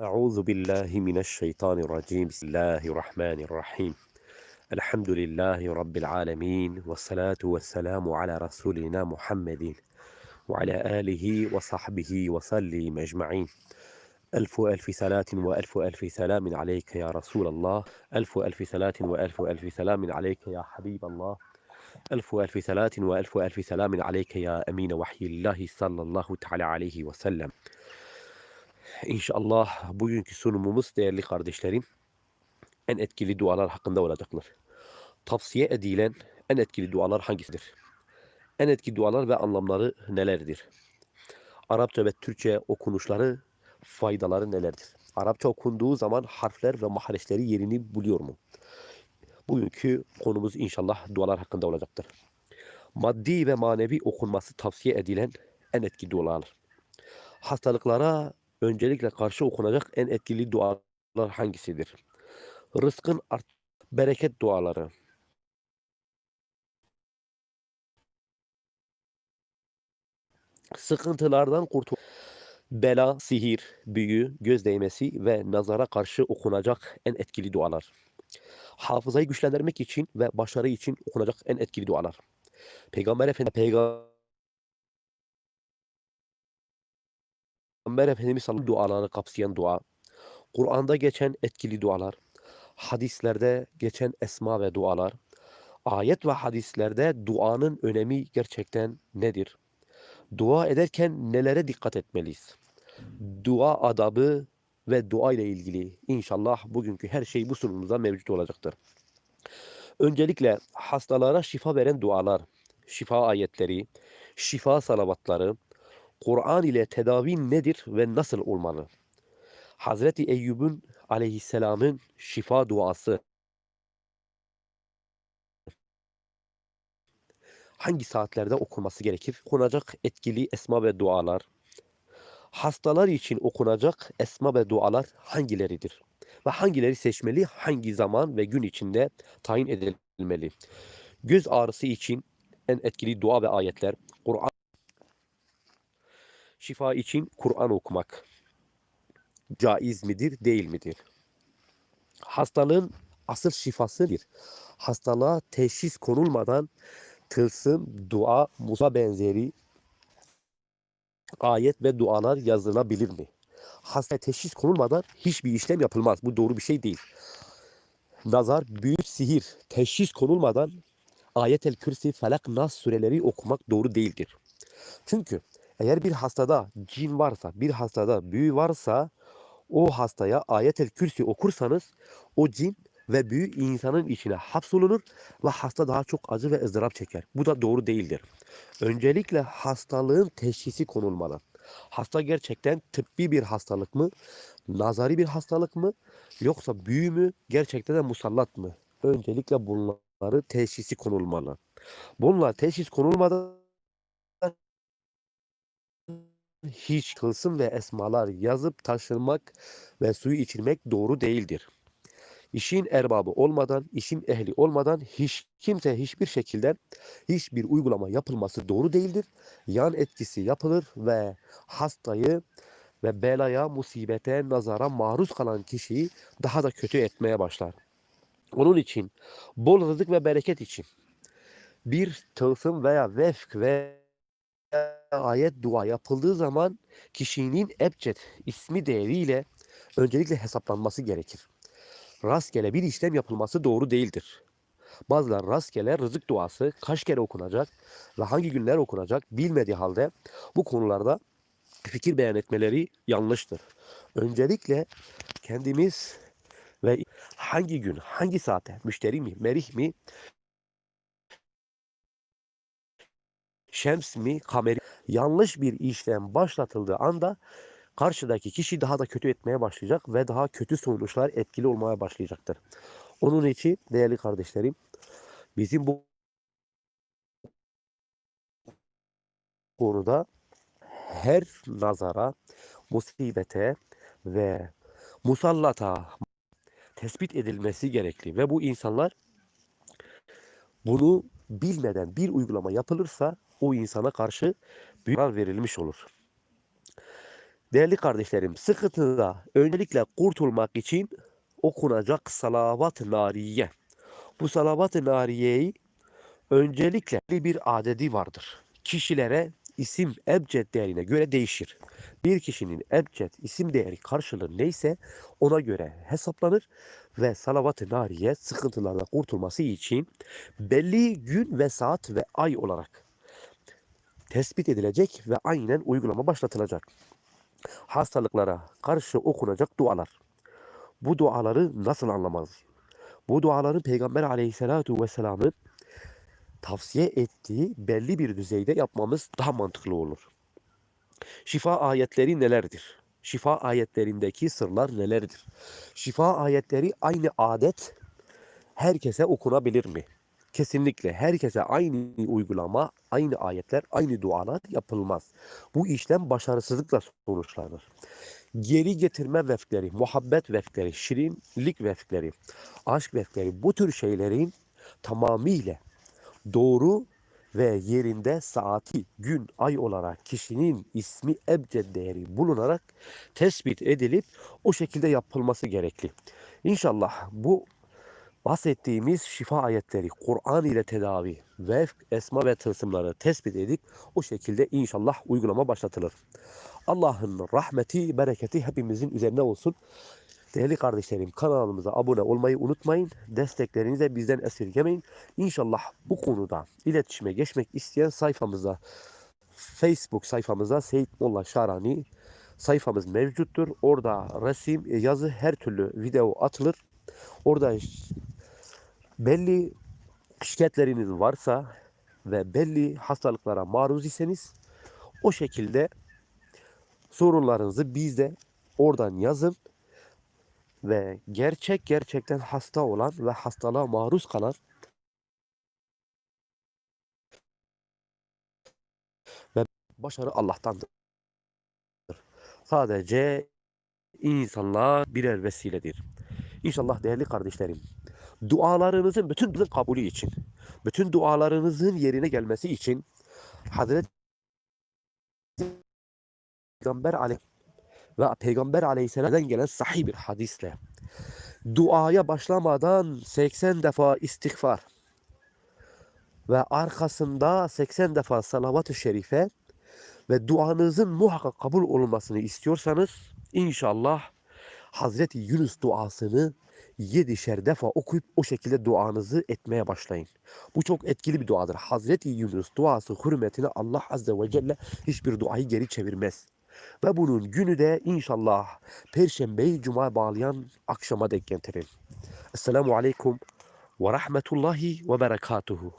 أعوذ بالله من الشيطان الرجيم. بسم الله الرحمن الرحيم. الحمد لله رب العالمين والصلاة والسلام على رسولنا محمد وعلى آله وصحبه وسلم أجمعين. ألف ألف صلاة وألف ألف سلام عليك يا رسول الله. ألف ألف صلاة وألف ألف سلام عليك يا حبيب الله. ألف ألف صلاة وألف ألف سلام عليك يا أمين وحي الله صلى الله تعالى عليه وسلم. İnşallah bugünkü sunumumuz değerli kardeşlerim en etkili dualar hakkında olacaktır. Tavsiye edilen en etkili dualar hangisidir? En etkili dualar ve anlamları nelerdir? Arapça ve Türkçe okunuşları, faydaları nelerdir? Arapça okunduğu zaman harfler ve mahareçleri yerini buluyor mu? Bugünkü konumuz inşallah dualar hakkında olacaktır. Maddi ve manevi okunması tavsiye edilen en etkili dualar. Hastalıklara öncelikle karşı okunacak en etkili dualar hangisidir? Rızkın art, bereket duaları. Sıkıntılardan kurtul. Bela, sihir, büyü, göz değmesi ve nazara karşı okunacak en etkili dualar. Hafızayı güçlendirmek için ve başarı için okunacak en etkili dualar. Peygamber Efendimiz Peygamber Peygamber Efendimiz sallallahu duaları kapsayan dua, Kur'an'da geçen etkili dualar, hadislerde geçen esma ve dualar, ayet ve hadislerde duanın önemi gerçekten nedir? Dua ederken nelere dikkat etmeliyiz? Dua adabı ve dua ile ilgili inşallah bugünkü her şey bu sunumumuzda mevcut olacaktır. Öncelikle hastalara şifa veren dualar, şifa ayetleri, şifa salavatları, Kur'an ile tedavi nedir ve nasıl olmalı? Hazreti Eyyub'un aleyhisselamın şifa duası hangi saatlerde okunması gerekir? Okunacak etkili esma ve dualar. Hastalar için okunacak esma ve dualar hangileridir? Ve hangileri seçmeli, hangi zaman ve gün içinde tayin edilmeli? Göz ağrısı için en etkili dua ve ayetler, Kur'an Şifa için Kur'an okumak caiz midir, değil midir? Hastalığın asıl şifasıdır. Hastalığa teşhis konulmadan tılsım, dua, Musa benzeri ayet ve dualar yazılabilir mi? Hasta teşhis konulmadan hiçbir işlem yapılmaz. Bu doğru bir şey değil. Nazar, büyü, sihir teşhis konulmadan ayet-el kürsi, felak, nas sureleri okumak doğru değildir. Çünkü eğer bir hastada cin varsa, bir hastada büyü varsa o hastaya ayet-el kürsi okursanız o cin ve büyü insanın içine hapsolunur ve hasta daha çok acı ve ızdırap çeker. Bu da doğru değildir. Öncelikle hastalığın teşhisi konulmalı. Hasta gerçekten tıbbi bir hastalık mı, nazari bir hastalık mı, yoksa büyü mü, gerçekten de musallat mı? Öncelikle bunları teşhisi konulmalı. Bunlar teşhis konulmadan hiç tılsım ve esmalar yazıp taşırmak ve suyu içirmek doğru değildir. İşin erbabı olmadan, işin ehli olmadan hiç kimse hiçbir şekilde hiçbir uygulama yapılması doğru değildir. Yan etkisi yapılır ve hastayı ve belaya, musibete, nazara maruz kalan kişiyi daha da kötü etmeye başlar. Onun için bol rızık ve bereket için bir tılsım veya vefk ve ayet dua yapıldığı zaman kişinin ebced ismi değeriyle öncelikle hesaplanması gerekir. Rastgele bir işlem yapılması doğru değildir. Bazılar rastgele rızık duası kaç kere okunacak ve hangi günler okunacak bilmediği halde bu konularda fikir beyan etmeleri yanlıştır. Öncelikle kendimiz ve hangi gün, hangi saate, müşteri mi, merih mi, şems mi, kameri yanlış bir işlem başlatıldığı anda karşıdaki kişi daha da kötü etmeye başlayacak ve daha kötü sonuçlar etkili olmaya başlayacaktır. Onun için değerli kardeşlerim bizim bu konuda her nazara, musibete ve musallata tespit edilmesi gerekli ve bu insanlar bunu bilmeden bir uygulama yapılırsa o insana karşı büyük zarar verilmiş olur. Değerli kardeşlerim, sıkıntıda öncelikle kurtulmak için okunacak salavat-ı nariye. Bu salavat-ı nariyeyi öncelikle bir adedi vardır. Kişilere isim ebced değerine göre değişir. Bir kişinin ebced isim değeri karşılığı neyse ona göre hesaplanır ve salavat-ı nariye sıkıntılardan kurtulması için belli gün ve saat ve ay olarak tespit edilecek ve aynen uygulama başlatılacak. Hastalıklara karşı okunacak dualar. Bu duaları nasıl anlamaz? Bu duaların Peygamber aleyhissalatu vesselamın tavsiye ettiği belli bir düzeyde yapmamız daha mantıklı olur. Şifa ayetleri nelerdir? Şifa ayetlerindeki sırlar nelerdir? Şifa ayetleri aynı adet herkese okunabilir mi? Kesinlikle herkese aynı uygulama, aynı ayetler, aynı dualar yapılmaz. Bu işlem başarısızlıkla sonuçlanır. Geri getirme vefkleri, muhabbet vefkleri, şirinlik vefkleri, aşk vefkleri bu tür şeylerin tamamıyla doğru ve yerinde saati, gün, ay olarak kişinin ismi ebced değeri bulunarak tespit edilip o şekilde yapılması gerekli. İnşallah bu bahsettiğimiz şifa ayetleri, Kur'an ile tedavi, vefk, esma ve tılsımları tespit edip o şekilde inşallah uygulama başlatılır. Allah'ın rahmeti, bereketi hepimizin üzerine olsun. Değerli kardeşlerim kanalımıza abone olmayı unutmayın. Desteklerinizi de bizden esirgemeyin. İnşallah bu konuda iletişime geçmek isteyen sayfamıza Facebook sayfamıza Seyit Molla Şarani sayfamız mevcuttur. Orada resim, yazı her türlü video atılır. Orada belli şikayetleriniz varsa ve belli hastalıklara maruz iseniz o şekilde sorunlarınızı bizde oradan yazın ve gerçek gerçekten hasta olan ve hastalığa maruz kalan ve başarı Allah'tandır. Sadece insanlar birer vesiledir. İnşallah değerli kardeşlerim, dualarınızın bütün bütün kabulü için, bütün dualarınızın yerine gelmesi için Hazreti Peygamber aleyh ve Peygamber aleyhisselam'dan gelen sahih bir hadisle duaya başlamadan 80 defa istiğfar ve arkasında 80 defa salavat-ı şerife ve duanızın muhakkak kabul olmasını istiyorsanız inşallah Hazreti Yunus duasını yedişer defa okuyup o şekilde duanızı etmeye başlayın. Bu çok etkili bir duadır. Hazreti Yunus duası hürmetine Allah Azze ve Celle hiçbir duayı geri çevirmez. Ve bunun günü de inşallah Perşembeyi Cuma bağlayan akşama denk getirin. Esselamu Aleyküm ve Rahmetullahi ve Berekatuhu.